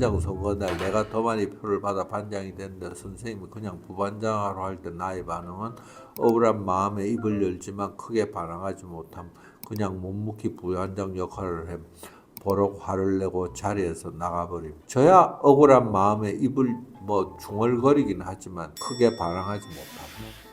선거 날 내가 더 많이 표를 받아 반장이 됐는데 선생님이 그냥 부반장으로 할때 나의 반응은 억울한 마음에 입을 열지만 크게 반항하지 못함. 그냥 묵묵히 부반장 역할을 해. 버럭 화를 내고 자리에서 나가버림. 저야 억울한 마음에 입을 뭐 중얼거리긴 하지만 크게 반항하지 못함.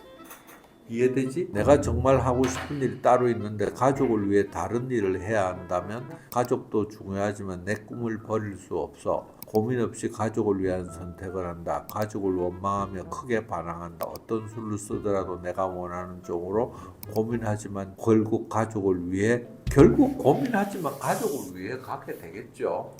이해되지? 내가 정말 하고 싶은 일이 따로 있는데 가족을 위해 다른 일을 해야 한다면 가족도 중요하지만 내 꿈을 버릴 수 없어. 고민 없이 가족을 위한 선택을 한다. 가족을 원망하며 크게 반항한다. 어떤 수를 쓰더라도 내가 원하는 쪽으로 고민하지만 결국 가족을 위해 결국 고민하지만 가족을 위해 가게 되겠죠.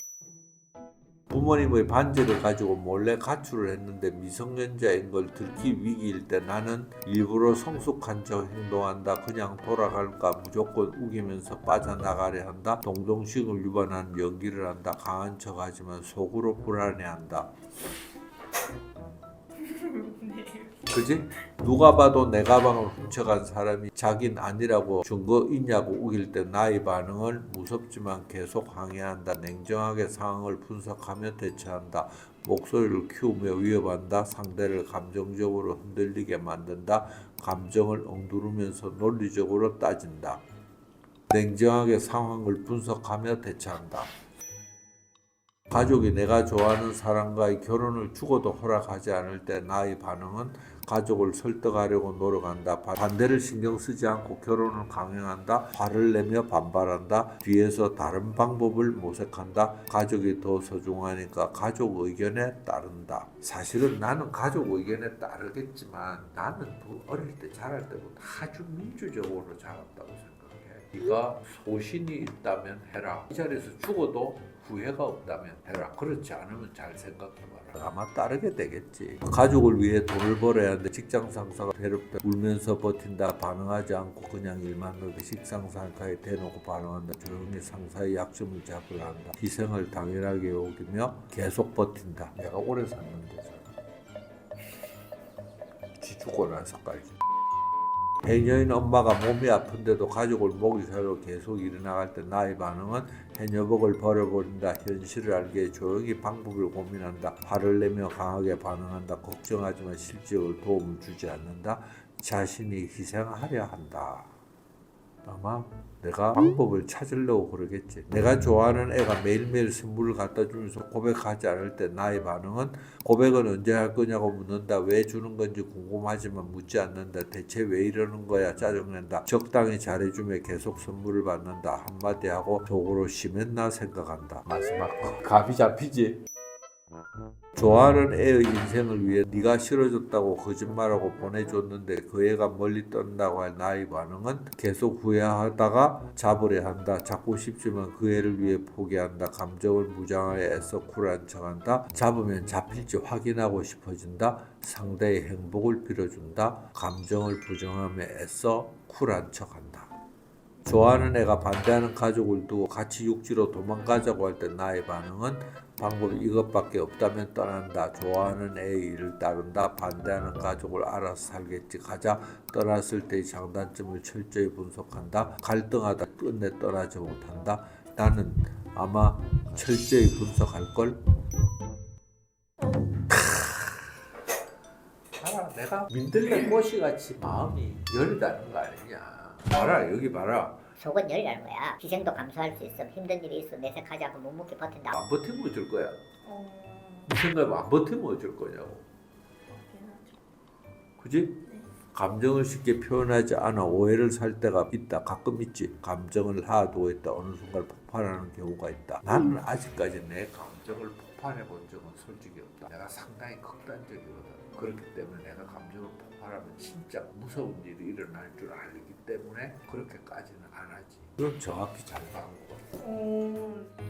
부모님의 반지를 가지고 몰래 가출을 했는데 미성년자인 걸 들키 위기일 때 나는 일부러 성숙한 척 행동한다. 그냥 돌아갈까 무조건 우기면서 빠져나가려 한다. 동정심을 유발하는 연기를 한다. 강한 척하지만 속으로 불안해한다. 그지? 누가 봐도 내 가방을 훔쳐간 사람이 자긴 아니라고 증거 있냐고 우길 때 나의 반응은 무섭지만 계속 항의한다. 냉정하게 상황을 분석하며 대처한다. 목소리를 키우며 위협한다. 상대를 감정적으로 흔들리게 만든다. 감정을 엉두르면서 논리적으로 따진다. 냉정하게 상황을 분석하며 대처한다. 가족이 내가 좋아하는 사람과의 결혼을 죽어도 허락하지 않을 때 나의 반응은 가족을 설득하려고 노력한다. 바- 반대를 신경 쓰지 않고 결혼을 강행한다. 화를 내며 반발한다. 뒤에서 다른 방법을 모색한다. 가족이 더 소중하니까 가족 의견에 따른다. 사실은 나는 가족 의견에 따르겠지만 나는 그 어릴 때 자랄 때부터 아주 민주적으로 자랐다고 생각해. 네가 소신이 있다면 해라. 이 자리에서 죽어도 후회가 없다면 해라. 그렇지 않으면 잘 생각해봐라. 아마 따르게 되겠지. 가족을 위해 돈을 벌어야 하는데 직장 상사가 괴롭다. 울면서 버틴다. 반응하지 않고 그냥 일만 하고 식상사가에 대놓고 반응한다. 조용히 상사의 약점을 잡으려 한다. 희생을 당연하게 여기며 계속 버틴다. 내가 오래 샀는데 지 죽고 나서까지. 해녀인 엄마가 몸이 아픈데도 가족을 먹이 살려 계속 일어나갈 때 나의 반응은 해녀복을 버려버린다. 현실을 알기에 조용히 방법을 고민한다. 화를 내며 강하게 반응한다. 걱정하지만 실질적으로 도움을 주지 않는다. 자신이 희생하려 한다. 아마 내가 방법을 찾으려고 그러겠지. 내가 좋아하는 애가 매일매일 선물을 갖다 주면서 고백하지 않을 때 나의 반응은 고백은 언제 할 거냐고 묻는다. 왜 주는 건지 궁금하지만 묻지 않는다. 대체 왜 이러는 거야? 짜증낸다. 적당히 잘해주며 계속 선물을 받는다. 한마디 하고 속으로 심했나 생각한다. 마지막 거. 감이 잡히지? 좋아하는 애의 인생을 위해 네가 싫어졌다고 거짓말하고 보내줬는데 그 애가 멀리 떤다고 할 나의 반응은 계속 후회하다가 잡으려 한다. 잡고 싶지만 그 애를 위해 포기한다. 감정을 무장하여 애써 쿨한 척한다. 잡으면 잡힐지 확인하고 싶어진다. 상대의 행복을 빌어준다. 감정을 부정하며 애써 쿨한 척한다. 좋아하는 애가 반대하는 가족을 두고 같이 육지로 도망가자고 할 때 나의 반응은 방법이 이것밖에 없다면 떠난다. 좋아하는 애의 일을 따른다. 반대하는 가족을 알아서 살겠지. 가자. 떠났을 때의 장단점을 철저히 분석한다. 갈등하다 끝내 떠나지 못한다. 나는 아마 철저히 분석할걸. 봐라 내가 민들레 꽃이 같이 마음이 열다는 거 아니냐. 봐라 여기 봐라. 속은 열이라는 거야. 희생도 감수할 수 있어. 힘든 일이 있어. 내색하지 않고 묵묵히 버틴다. 안 버티면 어쩔 거야? 어... 이 생각하면 안 버티면 어쩔 거냐고. 그지? 감정을 쉽게 표현하지 않아 오해를 살 때가 있다. 가끔 있지. 감정을 하도 있다. 어느 순간 폭발하는 경우가 있다. 나는 아직까지 내 감정을 폭발해 본 적은 솔직히 없다. 내가 상당히 극단적이거든. 그렇기 때문에 내가 감정을 폭발하면 진짜 무서운 일이 일어날 줄 알기 때문에 그렇게까지는 안 하지. 그럼 정확히 잘거 같아. 어...